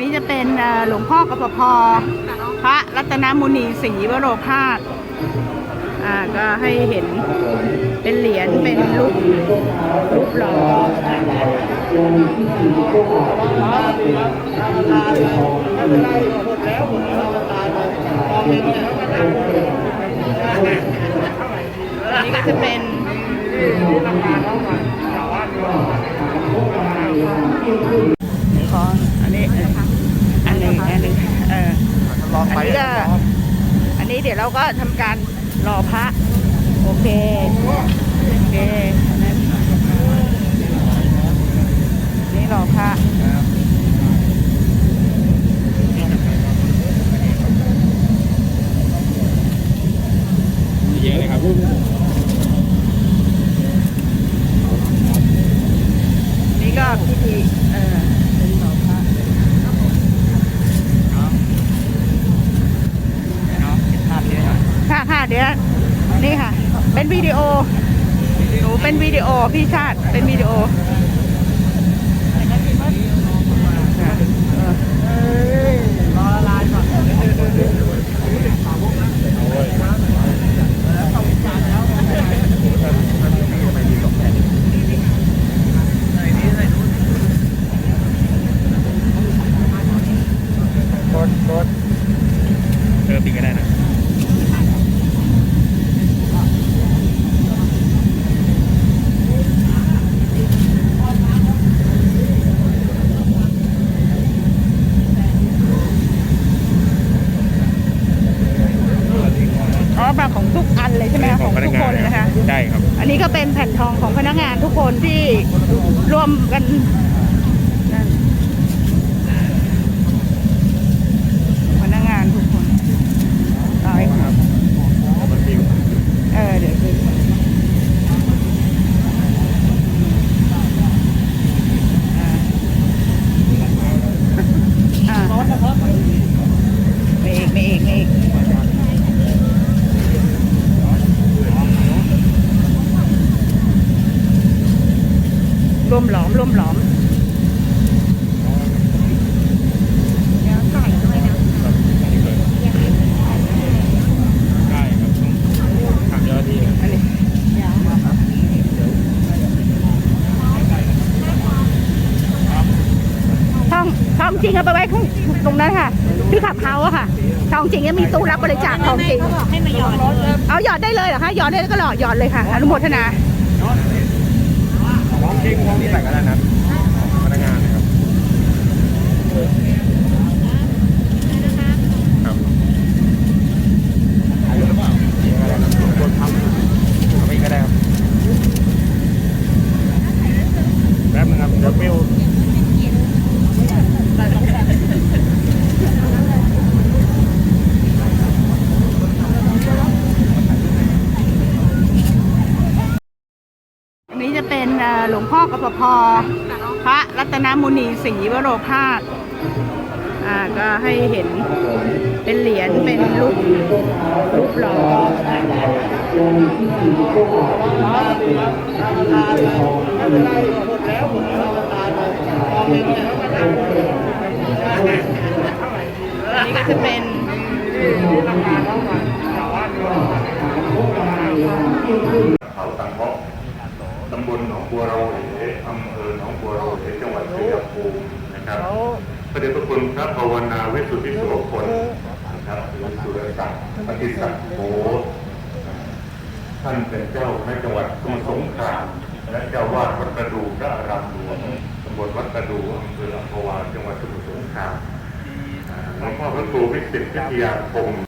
นี้จะเป็นหลวงพ่อกปพพระรัตนมุนีศรีวโรภาสอ่าก็ให้เห็นเป็นเหรียญเป็นรูปรูปหล่ออันนี้ก็จะเป็น เดี๋ยวเราก็ทำการรอพระ โอเค โอเคอันนั้นนี่รอพระเยอะเลยครับนี่ก็พิธีเออเป็นรอพระ น้องเห็นภาพนี้หน่อย ค่ะค่ะ เดี๋ยวนี่ค่ะ เป็นวิดีโอหนูเป็นวิดีโอพี่ชาติเป็นวิดีโอเออรอดเออปิดก็ได้นะ อ๋อแบบของ ทุกอันเลยใช่ไหมคะของทุกคนนะคะได้ครับ อันนี้ก็เป็นแผ่นทองของพนักงานทุกคนที่ร่วมกันนั่นพนักงานทุกคนเอาไอ้เออเดี๋ยวดูอ่าอ่ามีอีกมีอีกมีอีกร่วมหลอม ร่มหลอมรับต้องถามเจ้าหน้าที่ครับอันนี้ทองทองจริงเอาไปไว้ตรงนั้นค่ะ ที่ขับเฮาอะค่ะทองจริงยังมีตู้รับบริจาคทองจริงให้มาหยอดเอาหยอดได้เลยเหรอคะหยอดได้ก็หลอดหยอดเลยค่ะอนุโมทนา ของจริงของที่ใส่กันแล้วนะพนักงานนะครับครับเอาหรือเปล่าอะไรนะรวมทำอาไปอีกก็ได้ครับแป๊บนึงครับเดี๋ยวเปรี้ยว อันนี้จะเป็นเอ่อห ลวงพ่อกปพพระรัตนมุนีศรีวโรภาสอ่าก็ให้เห็นเป็นเหรียญเป็นรูปรูปหล่ออัน องบัวเราเหอำเภอหนองบัวเราเหจังหวัดชัยภูมินะครับพระเดชพระคุณพระภาวนาวิสุทธิโสพลนะครับหรือสุรศักดิ์ปฏิสัตว์โหท่านเป็นเจ้าในจังหวัดสมุทรสงครามและเจ้าวาดวัดประดูพระอารามหลวงตำบลวัดประดูอำเภออัมพวาจังหวัดสมุทรสงครามอ่หลวงพ่อพระครูวิสิตพิทยาคม